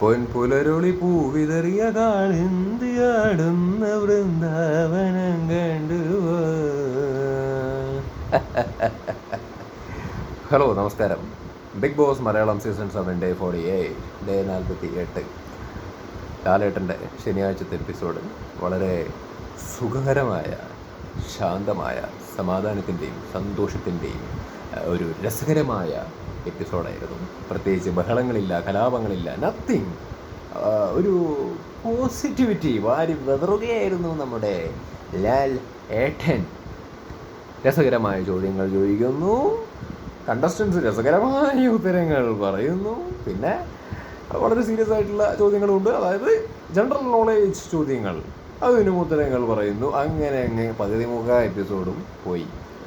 പൊൻപുലരൊളി പൂവിതറിയ കാളിന്തിയാടുന്ന വൃന്ദാവനം കണ്ടുവോ? ഹലോ നമസ്കാരം. Big Boss Malayalam season seven day forty eight day നാൽപ്പത്തി എട്ട് ലാലേട്ടന്റെ ശനിയാഴ്ചത്തെ എപ്പിസോഡ് വളരെ സുഖകരമായ ശാന്തമായ സമാധാനത്തിന്റെയും സന്തോഷത്തിന്റെയും ഒരു രസകരമായ എപ്പിസോഡായിരുന്നു പ്രത്യേകിച്ച് ബഹളങ്ങളില്ല കലാപങ്ങളില്ല നത്തിങ് ഒരു പോസിറ്റിവിറ്റി വാരി വെതറുകയായിരുന്നു നമ്മുടെ ലാൽ ഏട്ടൻ. രസകരമായ ചോദ്യങ്ങൾ ചോദിക്കുന്നു. കണ്ടസ്റ്റൻസ് രസകരമായ ഉത്തരങ്ങൾ പറയുന്നു. പിന്നെ വളരെ സീരിയസ് ആയിട്ടുള്ള ചോദ്യങ്ങളുണ്ട് അതായത് ജനറൽ നോളേജ് ചോദ്യങ്ങൾ. അതിനും ഉത്തരങ്ങൾ പറയുന്നു. അങ്ങനെ അങ്ങ് പകുതി മുഖ എപ്പിസോഡും പോയി.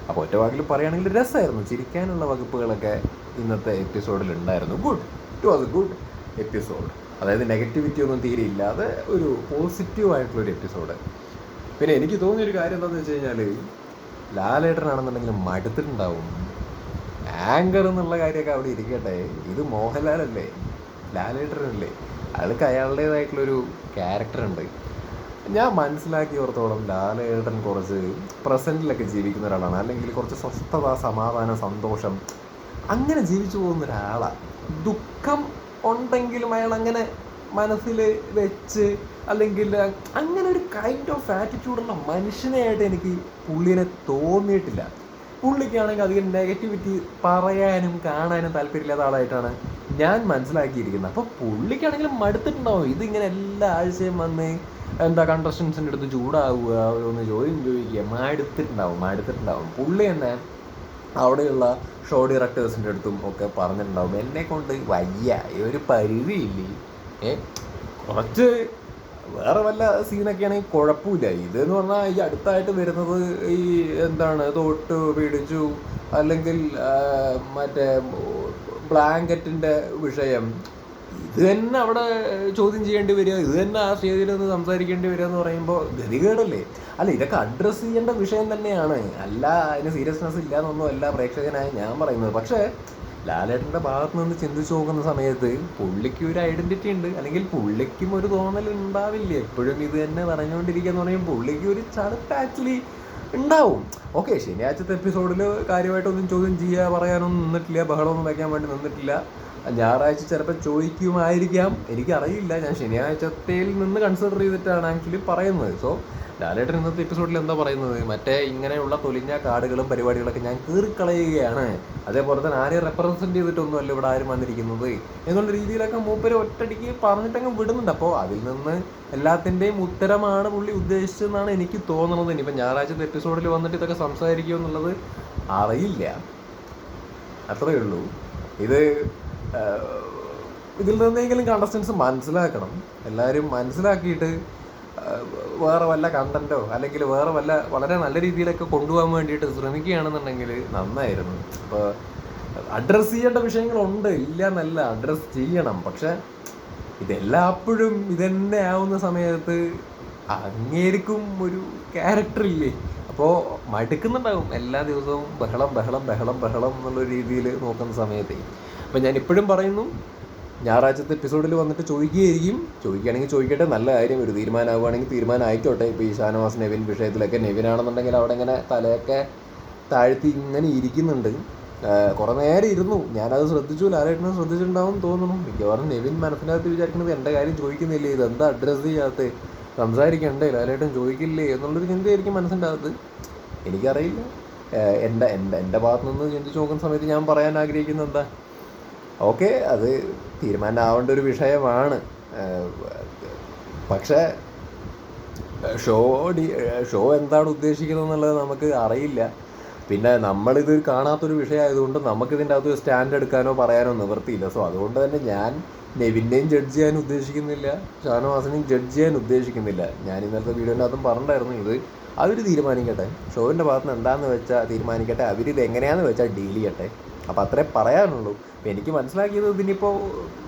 അപ്പോൾ ഒറ്റ വാക്കിൽ പറയുകയാണെങ്കിൽ രസമായിരുന്നു. ചിരിക്കാനുള്ള വകുപ്പുകളൊക്കെ ഇന്നത്തെ എപ്പിസോഡിൽ ഉണ്ടായിരുന്നു. Good it was a good episode അതായത് നെഗറ്റിവിറ്റി ഒന്നും തീരെ ഇല്ലാതെ ഒരു പോസിറ്റീവ് ആയിട്ടുള്ളൊരു എപ്പിസോഡ് പിന്നെ എനിക്ക് തോന്നിയൊരു കാര്യം എന്താണെന്ന് വെച്ച് കഴിഞ്ഞാൽ ലാലേട്ടനാണെന്നുണ്ടെങ്കിൽ മടുത്തിട്ടുണ്ടാവും. ആങ്കർ എന്നുള്ള കാര്യമൊക്കെ അവിടെ ഇരിക്കട്ടെ. ഇത് മോഹൻലാലല്ലേ? ലാലേട്ടനല്ലേ? അയാൾക്ക് അയാളുടേതായിട്ടുള്ളൊരു ക്യാരക്ടറുണ്ട് ഞാൻ മനസ്സിലാക്കിയോർത്തോളം ലാലേട്ടൻ കുറച്ച് പ്രസന്റിലൊക്കെ ജീവിക്കുന്ന ഒരാളാണ്. അല്ലെങ്കിൽ കുറച്ച് സ്വസ്ഥത സമാധാനം സന്തോഷം. അങ്ങനെ ജീവിച്ചു പോകുന്ന ഒരാളാണ് ദുഃഖം ഉണ്ടെങ്കിലും അയാൾ അങ്ങനെ മനസ്സിൽ വെച്ച് അല്ലെങ്കിൽ അങ്ങനെ ഒരു കൈൻഡ് ഓഫ് ആറ്റിറ്റ്യൂഡുള്ള മനുഷ്യനെയായിട്ട് എനിക്ക് പുള്ളിനെ തോന്നിയിട്ടില്ല. പുള്ളിക്കാണെങ്കിൽ അധികം നെഗറ്റിവിറ്റി പറയാനും കാണാനും താല്പര്യമില്ലാത്ത ആളായിട്ടാണ് ഞാൻ മനസ്സിലാക്കിയിരിക്കുന്നത്. അപ്പോൾ പുള്ളിക്കാണെങ്കിലും മടുത്തിട്ടുണ്ടാവും. ഇതിങ്ങനെ എല്ലാ ആഴ്ചയും വന്ന് എന്താ കണ്ടസ്റ്റൻസിന്റെ അടുത്ത് ചൂടാവുക ഓരോന്ന് ചോദ്യം ചോദിക്കുക. മടുത്തിട്ടുണ്ടാവും മടുത്തിട്ടുണ്ടാവും പുള്ളി തന്നെ അവിടെയുള്ള ഷോ ഡയറക്ടേഴ്സിന്റെ അടുത്തും ഒക്കെ പറഞ്ഞിട്ടുണ്ടാവും. എന്നെ കൊണ്ട് വയ്യ ഒരു പരിധിയില്ലേ ഏ കുറച്ച് വേറെ വല്ല സീനൊക്കെ ആണെങ്കിൽ കുഴപ്പമില്ല. ഇതെന്ന് പറഞ്ഞാൽ ഈ അടുത്തായിട്ട് വരുന്നത് ഈ എന്താണ് തോട്ട് പിടിച്ചു അല്ലെങ്കിൽ മറ്റേ ബ്ലാങ്കറ്റിന്റെ വിഷയം. ഇത് തന്നെ അവിടെ ചോദ്യം ചെയ്യേണ്ടി വരിക. ഇത് തന്നെ ആ സ്റ്റേജിൽ ഒന്ന് സംസാരിക്കേണ്ടി വരിക എന്ന് പറയുമ്പോൾ ഗതികേടല്ലേ? അല്ല ഇതൊക്കെ അഡ്രസ്സ് ചെയ്യേണ്ട വിഷയം തന്നെയാണ്. അല്ല അതിന് സീരിയസ്നെസ് ഇല്ല എന്നൊന്നും അല്ല പ്രേക്ഷകനായി ഞാൻ പറയുന്നത്. പക്ഷേ ലാലേട്ടന്റെ ഭാഗത്ത് നിന്ന് ചിന്തിച്ചു നോക്കുന്ന സമയത്ത് പുള്ളിക്ക് ഒരു ഐഡന്റിറ്റി ഉണ്ട്. അല്ലെങ്കിൽ പുള്ളിക്കും ഒരു തോന്നൽ ഉണ്ടാവില്ല? എപ്പോഴും ഇത് തന്നെ പറഞ്ഞുകൊണ്ടിരിക്കുക എന്ന് പറയുമ്പോൾ പുള്ളിക്ക് ഒരു ചടുപ്പ് ആക്ച്വലി ഉണ്ടാവും. ഓക്കെ ശനിയാഴ്ചത്തെ എപ്പിസോഡിൽ കാര്യമായിട്ടൊന്നും ചോദ്യം ചെയ്യുക പറയാനൊന്നും നിന്നിട്ടില്ല ബഹളമൊന്നും വയ്ക്കാൻ വേണ്ടി നിന്നിട്ടില്ല. ഞായറാഴ്ച ചിലപ്പോൾ ചോദിക്കുമായിരിക്കാം. എനിക്കറിയില്ല. ഞാൻ ശനിയാഴ്ചത്തേൽ നിന്ന് കൺസിഡർ ചെയ്തിട്ടാണ് പറയുന്നത്. സോ ലാലേട്ടൻ ഇന്നത്തെ എപ്പിസോഡിൽ എന്താ പറയുന്നത്? മറ്റേ ഇങ്ങനെയുള്ള തൊലിഞ്ഞ കാർഡുകളും പരിപാടികളൊക്കെ ഞാൻ കീറിക്കളയുകയാണ്. അതേപോലെ തന്നെ ആരെയും റെപ്രസെന്റ് ചെയ്തിട്ടൊന്നും അല്ല ഇവിടെ ആരും വന്നിരിക്കുന്നത്. എന്നുള്ള രീതിയിലൊക്കെ മൂപ്പര് ഒറ്റടിക്ക് പറഞ്ഞിട്ടങ്ങ് വിടുന്നുണ്ട്. അപ്പോൾ അതിൽ നിന്ന് എല്ലാത്തിന്റെയും ഉത്തരമാണ് പുള്ളി ഉദ്ദേശിച്ചതെന്നാണ് എനിക്ക് തോന്നുന്നത് ഇനിയിപ്പോൾ ഞായറാഴ്ചത്തെ എപ്പിസോഡിൽ വന്നിട്ട് ഇതൊക്കെ സംസാരിക്കുമെന്നുള്ളത് അറിയില്ല. അത്രയേ ഉള്ളൂ. ഇത് ഇതിൽ നിന്നെങ്കിലും കണ്ടസ്റ്റൻസ് മനസ്സിലാക്കണം. എല്ലാവരും മനസ്സിലാക്കിയിട്ട് വേറെ വല്ല കണ്ടന്റോ അല്ലെങ്കിൽ വേറെ വല്ല വളരെ നല്ല രീതിയിലൊക്കെ കൊണ്ടുപോകാൻ വേണ്ടിയിട്ട് ശ്രമിക്കുകയാണെന്നുണ്ടെങ്കിൽ നന്നായിരുന്നു. അപ്പോൾ അഡ്രസ്സ് ചെയ്യേണ്ട വിഷയങ്ങളുണ്ട്. ഇല്ല എന്നല്ല അഡ്രസ്സ് ചെയ്യണം. പക്ഷെ ഇതെല്ലാപ്പോഴും ഇതന്നെ ആവുന്ന സമയത്ത് അങ്ങേർക്കും ഒരു ക്യാരക്ടർ ഇല്ലേ? അപ്പോൾ മടുക്കുന്നുണ്ടാവും എല്ലാ ദിവസവും ബഹളം ബഹളം ബഹളം ബഹളം എന്നുള്ള രീതിയിൽ നോക്കുന്ന സമയത്ത്. അപ്പം ഞാൻ ഇപ്പോഴും പറയുന്നു ഞായറാഴ്ചത്തെ എപ്പിസോഡിൽ വന്നിട്ട് ചോദിക്കുകയായിരിക്കും. ചോദിക്കുകയാണെങ്കിൽ ചോദിക്കട്ടെ നല്ല കാര്യം ഒരു തീരുമാനമാകുകയാണെങ്കിൽ തീരുമാനം ആയിക്കോട്ടെ ഇപ്പോൾ ഈ ഷാനവാസ് നെവിൻ വിഷയത്തിലൊക്കെ നെവിനാണെന്നുണ്ടെങ്കിൽ അവിടെ ഇങ്ങനെ തലയൊക്കെ താഴ്ത്തി ഇങ്ങനെ ഇരിക്കുന്നുണ്ട്. കുറേ നേരം ഇരുന്നു. ഞാനത് ശ്രദ്ധിച്ചു ലാലേട്ടനെ ശ്രദ്ധിച്ചിട്ടുണ്ടാവും തോന്നുന്നു. മിക്കവാറും നെവിൻ മനസ്സിനകത്ത് വിചാരിക്കുന്നത് എന്റെ കാര്യം ചോദിക്കുന്നില്ലേ? ഇത് എന്താ അഡ്രസ്സ് ചെയ്യാത്ത? സംസാരിക്കണ്ടേ? ലാലേട്ടൻ ചോദിക്കില്ലേ? എന്നുള്ളൊരു ചിന്തയായിരിക്കും മനസ്സിന്റെ അകത്ത്. എനിക്കറിയില്ല. എന്റെ എന്റെ എന്റെ ഭാഗത്തുനിന്ന് ചിന്തിച്ച് നോക്കുന്ന സമയത്ത് ഞാൻ പറയാൻ ആഗ്രഹിക്കുന്നത് എന്താ? ഓക്കെ അത് തീരുമാനമാവേണ്ട ഒരു വിഷയമാണ്. പക്ഷേ ഷോ ഷോ എന്താണ് ഉദ്ദേശിക്കുന്നത് എന്നുള്ളത് നമുക്ക് അറിയില്ല. പിന്നെ നമ്മളിത് കാണാത്തൊരു വിഷയമായതുകൊണ്ട് നമുക്കിതിന്റെ അകത്ത് സ്റ്റാൻഡ് എടുക്കാനോ പറയാനോ നിവൃത്തിയില്ല. സോ അതുകൊണ്ട് തന്നെ ഞാൻ നെവിന്റെയും ജഡ്ജ് ചെയ്യാൻ ഉദ്ദേശിക്കുന്നില്ല ഷാനവാസിനെയും ജഡ്ജ് ചെയ്യാൻ ഉദ്ദേശിക്കുന്നില്ല. ഞാൻ ഇന്നലത്തെ വീഡിയോന്റെ അകത്തും പറഞ്ഞിട്ടായിരുന്നു ഇത് അവർ തീരുമാനിക്കട്ടെ. ഷോവിന്റെ ഭാഗത്ത് എന്താണെന്ന് വെച്ചാൽ തീരുമാനിക്കട്ടെ അവരിത് എങ്ങനെയാണെന്ന് വെച്ചാൽ ഡീൽ ചെയ്യട്ടെ. അപ്പോൾ അത്രേ പറയാനുള്ളൂ. അപ്പം എനിക്ക് മനസ്സിലാക്കിയത് ഇതിനിപ്പോൾ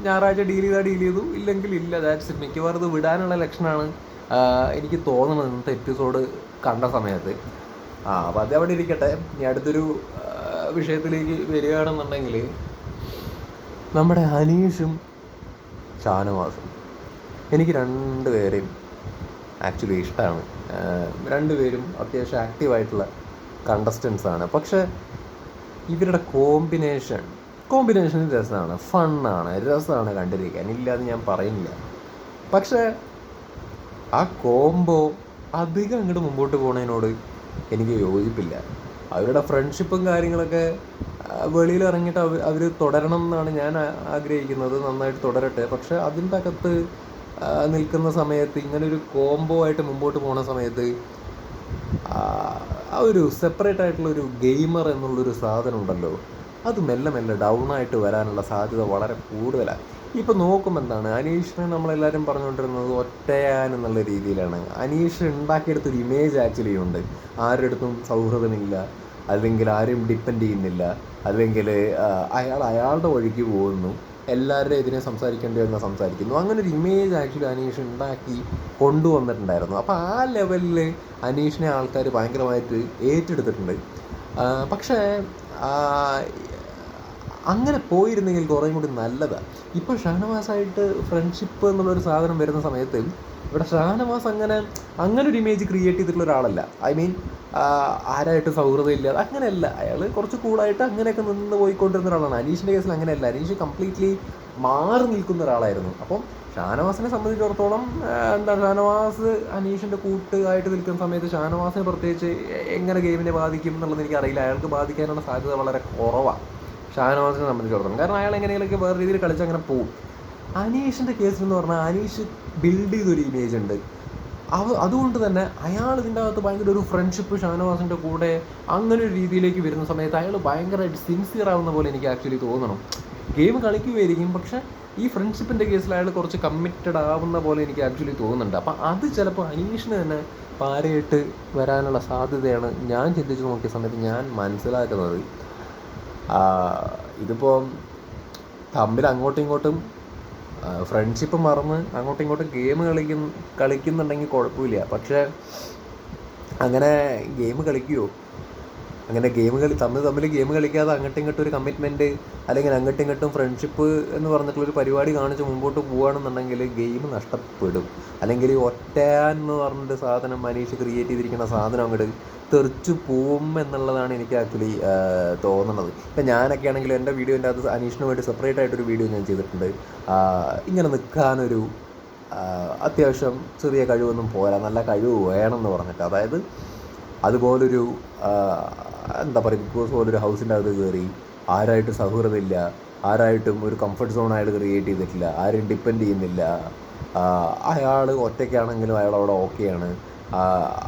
ഞായറാഴ്ച ഡീൽ ചെയ്താൽ ഡീൽ ചെയ്തു. ഇല്ലെങ്കിൽ ഇല്ല ദാറ്റ്സ് മിക്കവാറും ഇത് വിടാനുള്ള ലക്ഷണമാണ് എനിക്ക് തോന്നുന്നത് ഇന്നത്തെ എപ്പിസോഡ് കണ്ട സമയത്ത്. ആ അപ്പോൾ അത് അവിടെ ഇരിക്കട്ടെ. ഇനി അടുത്തൊരു വിഷയത്തിലേക്ക് വരികയാണെന്നുണ്ടെങ്കിൽ നമ്മുടെ അനീഷും ഷാനവാസും എനിക്ക് രണ്ട് പേരെയും ആക്ച്വലി ഇഷ്ടമാണ് രണ്ടുപേരും അത്യാവശ്യം ആക്റ്റീവായിട്ടുള്ള കണ്ടസ്റ്റൻസ് ആണ്. പക്ഷേ ഇവരുടെ കോമ്പിനേഷൻ കോമ്പിനേഷൻ രസമാണ് ഫണ്ണാണ് രസമാണ് കണ്ടിരിക്കാൻ. ഇല്ലാതെ ഞാൻ പറയുന്നില്ല. പക്ഷേ ആ കോംബോ അധികം അങ്ങോട്ട് മുമ്പോട്ട് പോകുന്നതിനോട് എനിക്ക് യോജിപ്പില്ല. അവരുടെ ഫ്രണ്ട്ഷിപ്പും കാര്യങ്ങളൊക്കെ വെളിയിൽ ഇറങ്ങിയിട്ട് അവർ അവർ തുടരണം എന്നാണ് ഞാൻ ആഗ്രഹിക്കുന്നത്. നന്നായിട്ട് തുടരട്ടെ. പക്ഷേ അതിന്റെ അകത്ത് നിൽക്കുന്ന സമയത്ത് ഇങ്ങനൊരു കോംബോ ആയിട്ട് മുമ്പോട്ട് പോണ സമയത്ത് ആ ഒരു സെപ്പറേറ്റ് ആയിട്ടുള്ള ഒരു ഗെയിമർ എന്നുള്ളൊരു സാധനം ഉണ്ടല്ലോ അത് മെല്ലെ മെല്ലെ ഡൗൺ ആയിട്ട് വരാനുള്ള സാധ്യത വളരെ കൂടുതലാണ് ഇപ്പം നോക്കുമ്പോൾ എന്താണ്? അനീഷിനെ നമ്മളെല്ലാവരും പറഞ്ഞുകൊണ്ടിരുന്നത് ഒറ്റയാൻ എന്നുള്ള രീതിയിലാണ്. അനീഷ് ഉണ്ടാക്കിയെടുത്തൊരു ഇമേജ് ആക്ച്വലി ഉണ്ട്. ആരുടെ സൗഹൃദമില്ല. അല്ലെങ്കിൽ ആരും ഡിപ്പെൻഡ് ചെയ്യുന്നില്ല. അല്ലെങ്കിൽ അയാൾ അയാളുടെ വഴിക്ക് പോകുന്നു. എല്ലാവരുടെയും ഇതിനെ സംസാരിക്കേണ്ടി വന്നാൽ സംസാരിക്കുന്നു. അങ്ങനെ ഒരു ഇമേജ് ആക്ച്വലി അനീഷ് ഉണ്ടാക്കി കൊണ്ടുവന്നിട്ടുണ്ടായിരുന്നു. അപ്പോൾ ആ ലെവലിൽ അനീഷിനെ ആൾക്കാർ ഭയങ്കരമായിട്ട് ഏറ്റെടുത്തിട്ടുണ്ട്. പക്ഷേ അങ്ങനെ പോയിരുന്നെങ്കിൽ കുറേയും കൂടി നല്ലതാണ് ഇപ്പോൾ ഷാനവാസായിട്ട് ഫ്രണ്ട്ഷിപ്പ് എന്നുള്ളൊരു സാധനം വരുന്ന സമയത്ത് ഇവിടെ ഷാനവാസ് അങ്ങനെ അങ്ങനെ ഒരു ഇമേജ് ക്രിയേറ്റ് ചെയ്തിട്ടുള്ള ഒരാളല്ല. ഐ മീൻ ആരായിട്ട് സൗഹൃദം ഇല്ലാതെ അങ്ങനെയല്ല. അയാൾ കുറച്ച് കൂളായിട്ട് അങ്ങനെയൊക്കെ നിന്ന് പോയിക്കൊണ്ടിരുന്ന ഒരാളാണ്. അനീഷിന്റെ കേസിൽ അങ്ങനെയല്ല. അനീഷ് കംപ്ലീറ്റ്ലി മാറി നിൽക്കുന്ന ഒരാളായിരുന്നു. അപ്പം ഷാനവാസിനെ സംബന്ധിച്ചിടത്തോളം എന്താ ഷാനവാസ് അനീഷിന്റെ കൂട്ടായിട്ട് നിൽക്കുന്ന സമയത്ത് ഷാനവാസിനെ പ്രത്യേകിച്ച് എങ്ങനെ ഗെയിമിനെ ബാധിക്കും എന്നുള്ളത് എനിക്കറിയില്ല അയാൾക്ക് ബാധിക്കാനുള്ള സാധ്യത വളരെ കുറവാണ് ഷാനവാസിനെ സംബന്ധിച്ചിടത്തോളം. കാരണം അയാൾ എങ്ങനെയൊക്കെ വേറെ രീതിയിൽ കളിച്ച് അങ്ങനെ പോകും അനീഷിന്റെ കേസിൽ എന്ന് പറഞ്ഞാൽ അനീഷ് ബിൽഡ് ചെയ്തൊരു ഇമേജ് ഉണ്ട്. അവ അതുകൊണ്ട് തന്നെ അയാൾ ഇതിന്റെ അകത്ത് ഭയങ്കര ഒരു ഫ്രണ്ട്ഷിപ്പ് ഷാനവാസിന്റെ കൂടെ അങ്ങനെ ഒരു രീതിയിലേക്ക് വരുന്ന സമയത്ത് അയാൾ ഭയങ്കരമായിട്ട് സിൻസിയർ ആവുന്ന പോലെ എനിക്ക് ആക്ച്വലി തോന്നണം. ഗെയിം കളിക്കുമായിരിക്കും പക്ഷേ ഈ ഫ്രണ്ട്ഷിപ്പിന്റെ കേസിൽ അയാൾ കുറച്ച് കമ്മിറ്റഡ് ആവുന്ന പോലെ എനിക്ക് ആക്ച്വലി തോന്നുന്നുണ്ട്. അപ്പം അത് ചിലപ്പോൾ അനീഷിന് തന്നെ പാരയിട്ട് വരാനുള്ള സാധ്യതയാണ് ഞാൻ ചിന്തിച്ച് നോക്കിയ സമയത്ത് ഞാൻ മനസ്സിലാക്കുന്നത്. ഇതിപ്പോൾ തമ്മിൽ അങ്ങോട്ടും ഇങ്ങോട്ടും ഫ്രണ്ട്ഷിപ്പ് മറന്ന് അങ്ങോട്ടും ഇങ്ങോട്ടും ഗെയിം കളിക്കുന്ന കളിക്കുന്നുണ്ടെങ്കിൽ കുഴപ്പമില്ല. പക്ഷേ അങ്ങനെ ഗെയിം കളിക്കുമോ അങ്ങനെ ഗെയിം കളി തമ്മിൽ തമ്മിൽ ഗെയിം കളിക്കാതെ അങ്ങോട്ടും ഇങ്ങോട്ടും ഒരു കമ്മിറ്റ്മെന്റ് അല്ലെങ്കിൽ അങ്ങോട്ടും ഇങ്ങോട്ടും ഫ്രണ്ട്ഷിപ്പ് എന്ന് പറഞ്ഞിട്ടുള്ള ഒരു പരിപാടി കാണിച്ച് മുമ്പോട്ട് പോവുകയാണെന്നുണ്ടെങ്കിൽ ഗെയിം നഷ്ടപ്പെടും. അല്ലെങ്കിൽ ഒറ്റ എന്ന് പറഞ്ഞിട്ട് സാധനം മനീഷ് ക്രിയേറ്റ് ചെയ്തിരിക്കുന്ന സാധനം അങ്ങോട്ട് തെറിച്ചു പോവും എന്നുള്ളതാണ് എനിക്ക് ആക്ച്വലി തോന്നുന്നത് ഇപ്പം ഞാനൊക്കെ ആണെങ്കിൽ എന്റെ വീഡിയോന്റെ അത് അനീഷിന് വേണ്ടി സെപ്പറേറ്റ് ആയിട്ടൊരു വീഡിയോ ഞാൻ ചെയ്തിട്ടുണ്ട്. ഇങ്ങനെ നിൽക്കാനൊരു അത്യാവശ്യം ചെറിയ കഴിവൊന്നും പോരാ. നല്ല കഴിവ് വേണമെന്ന് പറഞ്ഞിട്ട്. അതായത് അതുപോലൊരു എന്താ പറയുക ബിഗ് ബോസ് പോലൊരു ഹൗസിന്റെ അകത്ത് കയറി ആരായിട്ട് സൗഹൃദമില്ല ആരായിട്ടും ഒരു കംഫർട്ട് സോൺ അയാൾ ക്രിയേറ്റ് ചെയ്തിട്ടില്ല ആരും ഡിപ്പെൻഡ് ചെയ്യുന്നില്ല അയാൾ ഒറ്റയ്ക്കാണെങ്കിലും അയാൾ അവിടെ ഓക്കെയാണ്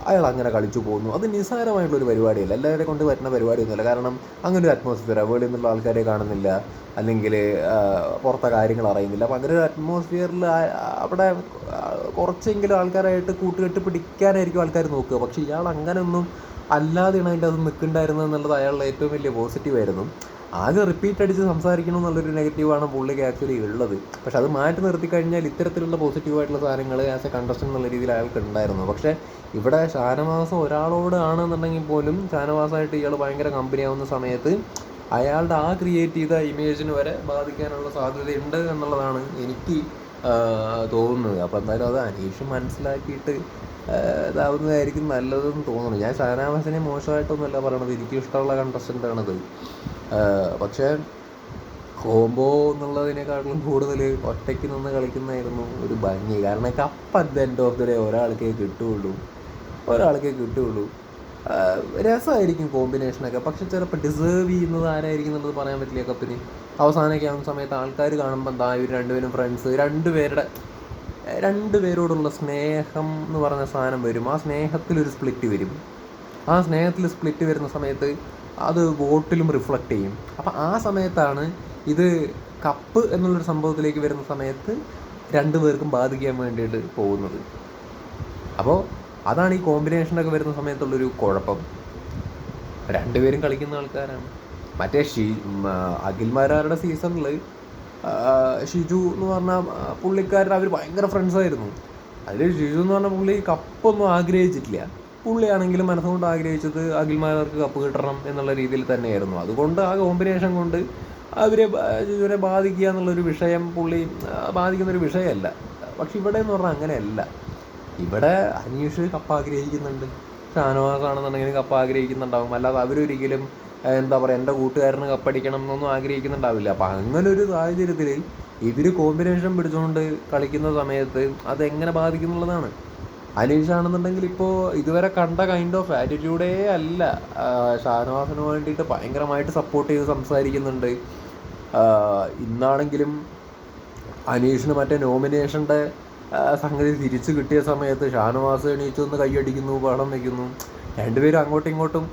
അയാൾ അങ്ങനെ കളിച്ചു പോകുന്നു. അത് നിസ്സാരമായിട്ടുള്ളൊരു പരിപാടിയല്ല. എല്ലാവരെ കൊണ്ട് പറ്റുന്ന പരിപാടിയൊന്നുമില്ല. കാരണം അങ്ങനെ ഒരു അറ്റ്മോസ്ഫിയർ വേളിൽ നിന്നുള്ള ആൾക്കാരെ കാണുന്നില്ല. അല്ലെങ്കിൽ പുറത്തെ കാര്യങ്ങൾ അറിയുന്നില്ല. അപ്പം അങ്ങനെ ഒരു അറ്റ്മോസ്ഫിയറിൽ അവിടെ കുറച്ചെങ്കിലും ആൾക്കാരായിട്ട് കൂട്ടുകെട്ട് പിടിക്കാനായിരിക്കും ആൾക്കാർ നോക്കുക. പക്ഷേ ഇയാൾ അങ്ങനെയൊന്നും അല്ലാതെയാണ് അതിന്റെ അത് നിൽക്കുന്നുണ്ടായിരുന്നത് എന്നുള്ളത് അയാളുടെ ഏറ്റവും വലിയ പോസിറ്റീവായിരുന്നു ആകെ റിപ്പീറ്റ് അടിച്ച് സംസാരിക്കണം എന്നുള്ളൊരു നെഗറ്റീവാണ് പുള്ളിക്ക് ആക്ച്വലി ഉള്ളത്. പക്ഷെ അത് മാറ്റി നിർത്തി കഴിഞ്ഞാൽ ഇത്തരത്തിലുള്ള പോസിറ്റീവായിട്ടുള്ള സാധനങ്ങൾ ആസ് എ കണ്ടസ്റ്റൻ എന്നുള്ള രീതിയിൽ അയാൾക്ക് ഉണ്ടായിരുന്നു. പക്ഷേ ഇവിടെ ഷാനവാസം ഒരാളോട് ആണെന്നുണ്ടെങ്കിൽ പോലും ഷാനവാസമായിട്ട് ഇയാൾ ഭയങ്കര കമ്പനി ആവുന്ന സമയത്ത് അയാളുടെ ആ ക്രിയേറ്റ് ചെയ്ത ഇമേജിന് വരെ ബാധിക്കാനുള്ള സാധ്യതയുണ്ട് എന്നുള്ളതാണ് എനിക്ക് തോന്നുന്നത്. അപ്പോൾ എന്തായാലും അത് അനീഷ് മനസ്സിലാക്കിയിട്ട് ഇതാവുന്നതായിരിക്കും നല്ലതെന്ന് തോന്നുന്നു. ഞാൻ ഷാനാവാസിനെ മോശമായിട്ടൊന്നുമല്ല പറയണത്. എനിക്ക് ഇഷ്ടമുള്ള ആ, പക്ഷേ കോംബോ എന്നുള്ളതിനെക്കാട്ടിലും കൂടുതൽ ഒറ്റയ്ക്ക് നിന്ന് കളിക്കുന്നതായിരുന്നു ഒരു ഭംഗി. കാരണം cup at the end of the day ഒരാൾക്കേ കിട്ടുകയുള്ളൂ. ഒരാൾക്കേ കിട്ടുകയുള്ളൂ. രസമായിരിക്കും കോമ്പിനേഷനൊക്കെ പക്ഷെ ചിലപ്പോൾ ഡിസേർവ് ചെയ്യുന്നത് ആരായിരിക്കും എന്നുള്ളത് പറയാൻ പറ്റില്ല കപ്പിന്. അവസാനമൊക്കെ ആവുന്ന സമയത്ത് ആൾക്കാർ കാണുമ്പോൾ എന്താ ഇവർ രണ്ടുപേരും ഫ്രണ്ട്സ് രണ്ടുപേരുടെ രണ്ടുപേരോടുള്ള സ്നേഹം എന്ന് പറഞ്ഞ സാധനം വരും. ആ സ്നേഹത്തിലൊരു സ്പ്ലിറ്റ് വരും. ആ സ്നേഹത്തിൽ സ്പ്ലിറ്റ് വരുന്ന സമയത്ത് അത് വോട്ടിലും റിഫ്ലക്റ്റ് ചെയ്യും. അപ്പം ആ സമയത്താണ് ഇത് കപ്പ് എന്നുള്ളൊരു സംഭവത്തിലേക്ക് വരുന്ന സമയത്ത് രണ്ടു പേർക്കും ബാധിക്കാൻ വേണ്ടിയിട്ട് പോകുന്നത്. അപ്പോൾ അതാണ് ഈ കോമ്പിനേഷനൊക്കെ വരുന്ന സമയത്തുള്ളൊരു കുഴപ്പം. രണ്ടുപേരും കളിക്കുന്ന ആൾക്കാരാണ്. മറ്റേ ഷി അഖിൽമാരാരുടെ സീസണിൽ ഷിജു എന്ന് പറഞ്ഞ പുള്ളിക്കാരുടെ അവർ ഭയങ്കര ഫ്രണ്ട്സായിരുന്നു അതിൽ ഷിജു എന്ന് പറഞ്ഞ പുള്ളി കപ്പൊന്നും ആഗ്രഹിച്ചിട്ടില്ല. പുള്ളിയാണെങ്കിലും മനസ്സുകൊണ്ട് ആഗ്രഹിച്ചത് അഖിൽമാരാർക്ക് കപ്പ് കിട്ടണം എന്നുള്ള രീതിയിൽ തന്നെയായിരുന്നു. അതുകൊണ്ട് ആ കോമ്പിനേഷൻ കൊണ്ട് അവരെ ഇവരെ ബാധിക്കുക എന്നുള്ളൊരു വിഷയം പുള്ളി ബാധിക്കുന്നൊരു വിഷയമല്ല. പക്ഷെ ഇവിടെ എന്ന് പറഞ്ഞാൽ അങ്ങനെയല്ല. ഇവിടെ അനീഷ് കപ്പ് ആഗ്രഹിക്കുന്നുണ്ട്. ഷാനവാസ് ആണെന്നുണ്ടെങ്കിൽ കപ്പ് ആഗ്രഹിക്കുന്നുണ്ടാവും. അല്ലാതെ അവരൊരിക്കലും എന്താ പറയുക എന്റെ കൂട്ടുകാരന് കപ്പടിക്കണം എന്നൊന്നും ആഗ്രഹിക്കുന്നുണ്ടാവില്ല. അപ്പം അങ്ങനൊരു സാഹചര്യത്തിൽ ഇവർ കോമ്പിനേഷൻ പിടിച്ചുകൊണ്ട് കളിക്കുന്ന സമയത്ത് അതെങ്ങനെ ബാധിക്കുന്നുള്ളതാണ്. അനീഷ് ആണെന്നുണ്ടെങ്കിൽ ഇപ്പോൾ ഇതുവരെ കണ്ട കൈൻഡ് ഓഫ് ആറ്റിറ്റ്യൂഡേ അല്ല. ഷാനവാസിന് വേണ്ടിയിട്ട് ഭയങ്കരമായിട്ട് സപ്പോർട്ട് ചെയ്ത് സംസാരിക്കുന്നുണ്ട്. ഇന്നാണെങ്കിലും അനീഷിന് മറ്റേ നോമിനേഷന്റെ സംഗതി തിരിച്ചു കിട്ടിയ സമയത്ത് ഷാനവാസ് എണീച്ചു ഒന്ന് കൈയടിക്കുന്നു ബഹളം വയ്ക്കുന്നു. രണ്ടുപേരും അങ്ങോട്ടും ഇങ്ങോട്ടും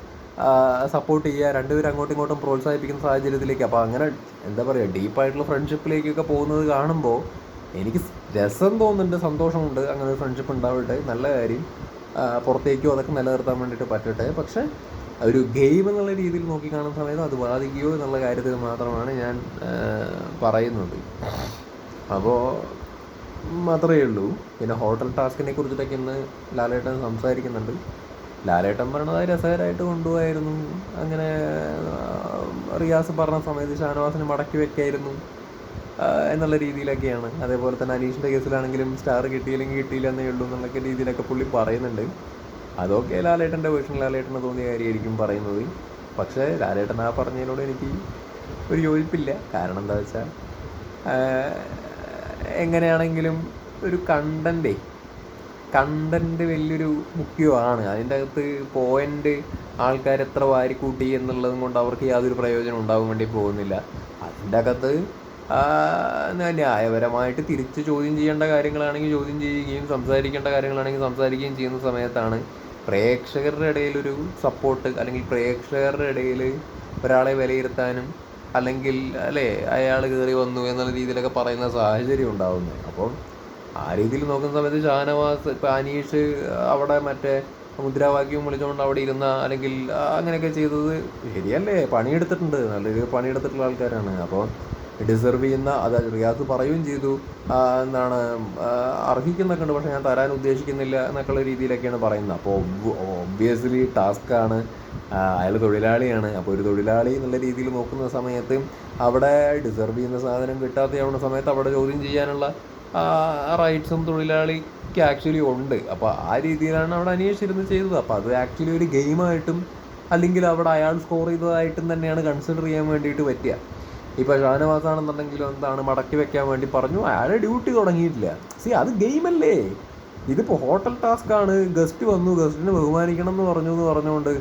സപ്പോർട്ട് ചെയ്യുക രണ്ടുപേരും അങ്ങോട്ടും ഇങ്ങോട്ടും പ്രോത്സാഹിപ്പിക്കുന്ന സാഹചര്യത്തിലേക്ക്. അപ്പോൾ അങ്ങനെ എന്താ പറയുക ഡീപ്പായിട്ടുള്ള ഫ്രണ്ട്ഷിപ്പിലേക്കൊക്കെ പോകുന്നത് കാണുമ്പോൾ എനിക്ക് രസം തോന്നുന്നുണ്ട് സന്തോഷമുണ്ട്. അങ്ങനെ ഒരു ഫ്രണ്ട്ഷിപ്പ് ഉണ്ടാവട്ടെ. നല്ല കാര്യം. പുറത്തേക്കോ അതൊക്കെ നിലനിർത്താൻ വേണ്ടിയിട്ട് പറ്റട്ടെ. പക്ഷേ ഒരു ഗെയിം എന്നുള്ള രീതിയിൽ നോക്കി കാണുന്ന സമയത്ത് അത് ബാധിക്കുകയോ എന്നുള്ള കാര്യത്തിൽ മാത്രമാണ് ഞാൻ പറയുന്നത്. അപ്പോൾ മാത്രമേ ഉള്ളൂ. പിന്നെ ഹോട്ടൽ ടാസ്കിനെ കുറിച്ചിട്ടൊക്കെ ഇന്ന് ലാലേട്ടൻ സംസാരിക്കുന്നുണ്ട്. ലാലേട്ടൻ പറഞ്ഞത് രസകരമായിട്ട് കൊണ്ടുപോയായിരുന്നു. അങ്ങനെ റിയാസ് പറഞ്ഞ സമയത്ത് ഷാനവാസിന് മടക്കി വെക്കായിരുന്നു. എന്നുള്ള രീതിയിലൊക്കെയാണ്. അതേപോലെ തന്നെ അനീഷിന്റെ കേസിലാണെങ്കിലും സ്റ്റാർ കിട്ടിയില്ലെങ്കിൽ കിട്ടിയില്ല എന്നേ ഉള്ളൂ എന്നുള്ള രീതിയിലൊക്കെ പുള്ളി പറയുന്നുണ്ട്. അതൊക്കെ ലാലേട്ടന്റെ വേർഷൻ ലാലേട്ടന് തോന്നിയ കാര്യമായിരിക്കും പറയുന്നത്. പക്ഷേ ലാലേട്ടൻ ആ പറഞ്ഞതിനോട് എനിക്ക് ഒരു യോജിപ്പില്ല. കാരണം എന്താ വെച്ചാൽ എങ്ങനെയാണെങ്കിലും ഒരു കണ്ടന്റേ കണ്ടന്റ് വലിയൊരു മുഖ്യമാണ്. അതിന്റെ അകത്ത് പോയിന്റ് ആൾക്കാർ എത്ര വാരിക്കൂട്ടി എന്നുള്ളതും കൊണ്ട് അവർക്ക് യാതൊരു പ്രയോജനം ഉണ്ടാവാൻ വേണ്ടി പോകുന്നില്ല. അതിന്റെ അകത്ത് ന്യായപരമായിട്ട് തിരിച്ച് ചോദ്യം ചെയ്യേണ്ട കാര്യങ്ങളാണെങ്കിൽ ചോദ്യം ചെയ്യുകയും സംസാരിക്കേണ്ട കാര്യങ്ങളാണെങ്കിൽ സംസാരിക്കുകയും ചെയ്യുന്ന സമയത്താണ് പ്രേക്ഷകരുടെ ഇടയിൽ ഒരു സപ്പോർട്ട് അല്ലെങ്കിൽ പ്രേക്ഷകരുടെ ഇടയിൽ ഒരാളെ വിലയിരുത്താനും അല്ലെങ്കിൽ അല്ലേ അയാൾ കയറി വന്നു എന്നുള്ള രീതിയിലൊക്കെ പറയുന്ന സാഹചര്യം ഉണ്ടാവുന്നത് അപ്പം ആ രീതിയിൽ നോക്കുന്ന സമയത്ത് ഷാനവാസ് ഇപ്പം അനീഷ് അവിടെ മറ്റേ മുദ്രാവാക്യം വിളിച്ചുകൊണ്ട് അവിടെ ഇരുന്ന അല്ലെങ്കിൽ അങ്ങനെയൊക്കെ ചെയ്തത് ശരിയല്ലേ? പണിയെടുത്തിട്ടുണ്ട്. നല്ല രീതിയിൽ പണിയെടുത്തിട്ടുള്ള ആൾക്കാരാണ്. അപ്പോൾ ഡിസർവ് ചെയ്യുന്ന അത് റിയാസ് പറയുകയും ചെയ്തു. എന്താണ് അർഹിക്കുന്നൊക്കെ ഉണ്ട് പക്ഷേ ഞാൻ തരാൻ ഉദ്ദേശിക്കുന്നില്ല എന്നൊക്കെയുള്ള രീതിയിലൊക്കെയാണ് പറയുന്നത്. അപ്പോൾ ഒബ്വിയസ്ലി ടാസ്ക്കാണ് അയാൾ തൊഴിലാളിയാണ്. അപ്പോൾ ഒരു തൊഴിലാളി എന്നുള്ള രീതിയിൽ നോക്കുന്ന സമയത്ത് അവിടെ ഡിസർവ് ചെയ്യുന്ന സാധനം കിട്ടാത്തയാവുന്ന സമയത്ത് അവിടെ ചോദ്യം ചെയ്യാനുള്ള റൈറ്റ്സും തൊഴിലാളിക്ക് ആക്ച്വലി ഉണ്ട്. അപ്പോൾ ആ രീതിയിലാണ് അവിടെ അന്വേഷിച്ചിരുന്ന് ചെയ്തത്. അപ്പോൾ അത് ആക്ച്വലി ഒരു ഗെയിമായിട്ടും അല്ലെങ്കിൽ അവിടെ അയാൾ സ്കോർ ചെയ്തതായിട്ടും തന്നെയാണ് കൺസിഡർ ചെയ്യാൻ വേണ്ടിയിട്ട് പറ്റുക ഇപ്പോൾ ഷാനവാസ് ആണെന്നുണ്ടെങ്കിലും എന്താണ് മടക്കി വെക്കാൻ വേണ്ടി പറഞ്ഞു. അയാളെ ഡ്യൂട്ടി തുടങ്ങിയിട്ടില്ല. സി അത് ഗെയിമല്ലേ. ഇതിപ്പോൾ ഹോട്ടൽ ടാസ്ക് ആണ്. ഗസ്റ്റ് വന്നു ഗസ്റ്റിനെ ബഹുമാനിക്കണം എന്ന് പറഞ്ഞു എന്ന് പറഞ്ഞുകൊണ്ട്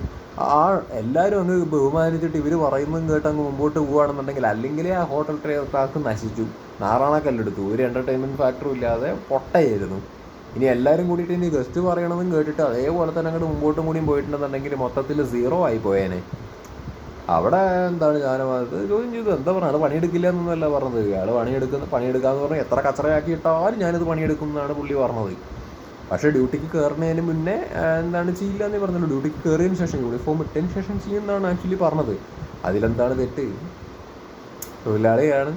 ആ എല്ലാവരും അങ്ങ് ബഹുമാനിച്ചിട്ട് ഇവർ പറയുന്നതും കേട്ട് അങ്ങ് മുമ്പോട്ട് പോവുകയാണെന്നുണ്ടെങ്കിൽ അല്ലെങ്കിൽ ആ ഹോട്ടൽ ടാസ്ക് നശിച്ചു. നാറാണക്കല്ലെടുത്തു ഒരു എന്റർടൈൻമെന്റ് ഫാക്ടറും ഇല്ലാതെ പൊട്ടയായിരുന്നു. ഇനി എല്ലാവരും കൂടിയിട്ട് ഇനി ഗസ്റ്റ് പറയണമെന്നും കേട്ടിട്ട് അതേപോലെ തന്നെ അങ്ങോട്ട് മുമ്പോട്ടും കൂടിയും പോയിട്ടുണ്ടെന്നുണ്ടെങ്കിൽ മൊത്തത്തിൽ സീറോ ആയി പോയേനെ. അവിടെ എന്താണ് ജ്ഞാനവാദത്ത് ചോദ്യം ചെയ്തു. എന്താ പറഞ്ഞത്? അത് പണിയെടുക്കില്ല എന്നല്ല പറഞ്ഞത്. അയാൾ പണിയെടുക്കുന്ന പണിയെടുക്കാന്ന് പറഞ്ഞാൽ എത്ര കച്ചറയാക്കി ഇട്ടാലും ഞാനിത് പണിയെടുക്കും എന്നാണ് പുള്ളി പറഞ്ഞത്. പക്ഷേ ഡ്യൂട്ടിക്ക് കയറുന്നതിന് മുന്നേ എന്താണ് ചെയ്യില്ല എന്നേ പറഞ്ഞുള്ളൂ. ഡ്യൂട്ടിക്ക് കയറിയതിന് ശേഷം യൂണിഫോം ഇട്ടതിന് ശേഷം ചെയ്യുന്നതാണ് ആക്ച്വലി പറഞ്ഞത്. അതിലെന്താണ് തെറ്റ്? തൊഴിലാളിയാണ്.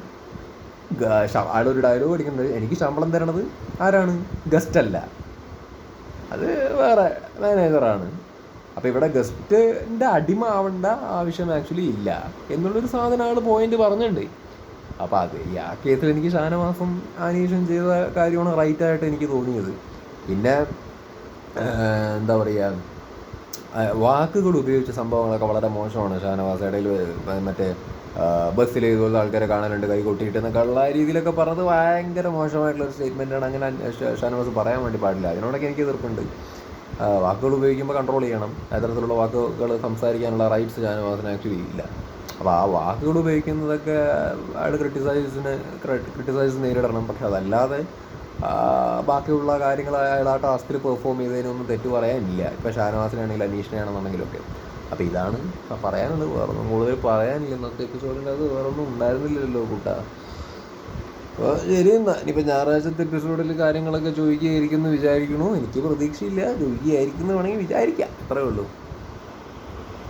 ഒരു ഡയലോഗ് അടിക്കുന്നത് എനിക്ക് ശമ്പളം തരണത് ആരാണ്? ഗസ്റ്റല്ല അത് വേറെ മാനേജറാണ് അപ്പോൾ ഇവിടെ ഗസ്റ്റിന്റെ അടിമ ആവേണ്ട ആവശ്യം ആക്ച്വലി ഇല്ല എന്നുള്ളൊരു സാധനം ആൾ പോയിന്റ് പറഞ്ഞിട്ടുണ്ട് അപ്പോൾ അത് ആ കേസിൽ എനിക്ക് ഷാനവാസം ആനിമേഷൻ ചെയ്ത കാര്യമാണ് റൈറ്റ് ആയിട്ട് എനിക്ക് തോന്നിയത്. പിന്നെ എന്താ പറയുക വാക്കുകൾ ഉപയോഗിച്ച സംഭവങ്ങളൊക്കെ വളരെ മോശമാണ് ഷാനവാസ്. ഇടയിൽ മറ്റേ ബസ്സിൽ ഇതുപോലത്തെ ആൾക്കാരെ കാണാനുണ്ട് കൈ കൊട്ടിയിട്ട് എന്നൊക്കെ ഉള്ള രീതിയിലൊക്കെ പറഞ്ഞത് ഭയങ്കര മോശമായിട്ടുള്ള ഒരു സ്റ്റേറ്റ്മെന്റാണ് അങ്ങനെ ഷാനവാസ് പറയാൻ വേണ്ടി പാടില്ല. അതിനോടൊക്കെ എനിക്ക് എതിർപ്പുണ്ട്. വാക്കുകൾ ഉപയോഗിക്കുമ്പോൾ കൺട്രോൾ ചെയ്യണം. അത്തരത്തിലുള്ള വാക്കുകൾ സംസാരിക്കാനുള്ള റൈറ്റ്സ് ഷാനവാസിന് ആക്ച്വലി ഇല്ല. അപ്പോൾ ആ വാക്കുകൾ ഉപയോഗിക്കുന്നതൊക്കെ അയാൾ ക്രിട്ടിസൈസിന് ക്രിട്ടിസൈസ് നേരിടണം. പക്ഷെ അതല്ലാതെ ബാക്കിയുള്ള കാര്യങ്ങൾ അയാൾ ആ ടാസ്കിൽ പെർഫോം ചെയ്തതിനൊന്നും തെറ്റ് പറയാനില്ല. ഇപ്പോൾ ഷാനവാസിനാണെങ്കിലും അനീഷിനാണെന്നുണ്ടെങ്കിലും ഒക്കെ അപ്പോൾ ഇതാണ് പറയാനുള്ളത്. വേറൊന്നും കൂടുതൽ പറയാനില്ല. ഇന്നത്തെ എപ്പിസോഡിന്റെ അത് വേറൊന്നും ഉണ്ടായിരുന്നില്ലല്ലോ കൂട്ടാ. അപ്പോൾ ശരി എന്നാ. ഇനിയിപ്പോൾ ഞായറാഴ്ചത്തെ എപ്പിസോഡിൽ കാര്യങ്ങളൊക്കെ ചോദിക്കുകയായിരിക്കും എന്ന് വിചാരിക്കണു. എനിക്ക് പ്രതീക്ഷയില്ല. ചോദിക്കുകയായിരിക്കും എന്ന് വേണമെങ്കിൽ വിചാരിക്കാം. അത്രേ ഉള്ളൂ.